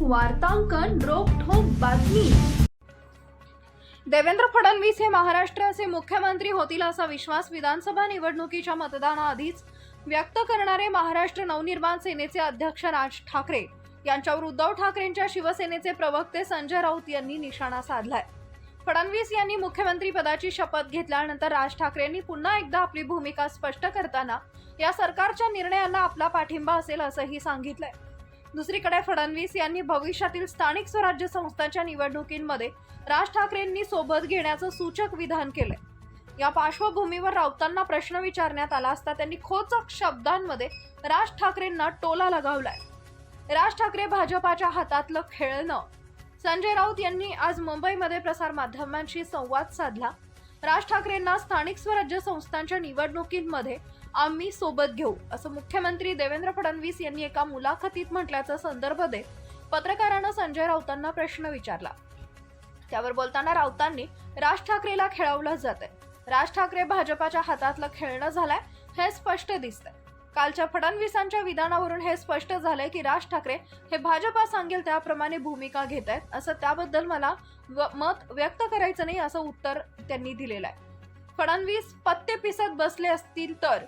वार्तांकन रोखोक बातमी. देवेंद्र फडणवीस हे महाराष्ट्राचे मुख्यमंत्री होतील असा विश्वास विधानसभा निवडणुकीच्या मतदानाआधीच व्यक्त करणारे महाराष्ट्र नवनिर्माण सेनेचे अध्यक्ष राज ठाकरे यांच्यावर उद्धव ठाकरेंच्या शिवसेनेचे प्रवक्ते संजय राऊत यांनी निशाणा साधलाय. फडणवीस यांनी मुख्यमंत्री पदाची शपथ घेतल्यानंतर राज ठाकरेंनी पुन्हा एकदा आपली भूमिका स्पष्ट करताना या सरकारच्या निर्णयांना आपला पाठिंबा असेल असंही सांगितलंय. दुसरीकडे फडणवीस यांनी भविष्यातील स्थानिक स्वराज्य संस्थांच्या निवडणुकींमध्ये राज ठाकरेंनी सोबत घेण्याचं सूचक विधान केलंय. या पार्श्वभूमीवर राऊतांना प्रश्न विचारण्यात आला असता त्यांनी खोचक शब्दांमध्ये राज ठाकरेंना टोला लगावलाय. राज ठाकरे भाजपाच्या हातातलं खेळणं. संजय राऊत यांनी आज मुंबईमध्ये प्रसार माध्यमांशी संवाद साधला. राज ठाकरेंना स्थानिक स्वराज्य संस्थांच्या निवडणुकींमध्ये आम्ही सोबत घेऊ असं मुख्यमंत्री देवेंद्र फडणवीस यांनी एका मुलाखतीत म्हटल्याचा संदर्भ देत पत्रकारानं संजय राऊतांना प्रश्न विचारला. त्यावर बोलताना राऊतांनी राज ठाकरेला खेळवलं जात राज ठाकरे भाजपाच्या हातातलं खेळणं झालंय हे स्पष्ट दिसतंय. कालच्या फडणवीसांच्या विधानावरून हे स्पष्ट झालंय की राज ठाकरे हे भाजपा सांगेल त्याप्रमाणे भूमिका घेत आहेत असं त्याबद्दल मला व- मत व्यक्त करायचं नाही असं उत्तर त्यांनी दिलेलं आहे. फडणवीस पत्ते पिसत बसले असतील तर.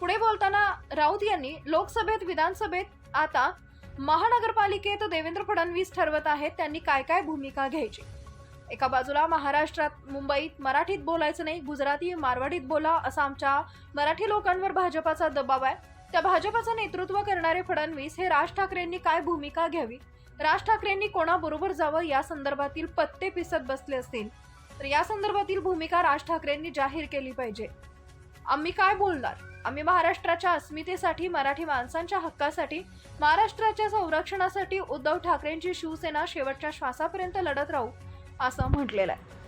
पुढे बोलताना राऊत यांनी लोकसभेत विधानसभेत आता महानगरपालिकेत देवेंद्र फडणवीस ठरवत आहेत त्यांनी काय काय भूमिका घ्यायची? एका बाजूला महाराष्ट्रात मुंबईत मराठीत बोलायचं नाही गुजराती मारवाडीत बोला असा आमच्या मराठी लोकांवर भाजपाचा दबाव आहे. त्या भाजपाचं नेतृत्व करणारे फडणवीस हे राज ठाकरेंनी काय भूमिका घ्यावी? राज ठाकरेंनी कोणाबरोबर जावं या संदर्भातील पत्ते पिसत बसले असतील? तर या संदर्भातील भूमिका राज ठाकरेंनी जाहीर केली पाहिजे. आम्ही काय बोलणार? आम्ही महाराष्ट्राच्या अस्मितेसाठी मराठी माणसांच्या हक्कासाठी महाराष्ट्राच्या संरक्षणासाठी उद्धव ठाकरेंची शिवसेना शेवटच्या श्वासापर्यंत लढत राहू असं म्हटलेलं आहे.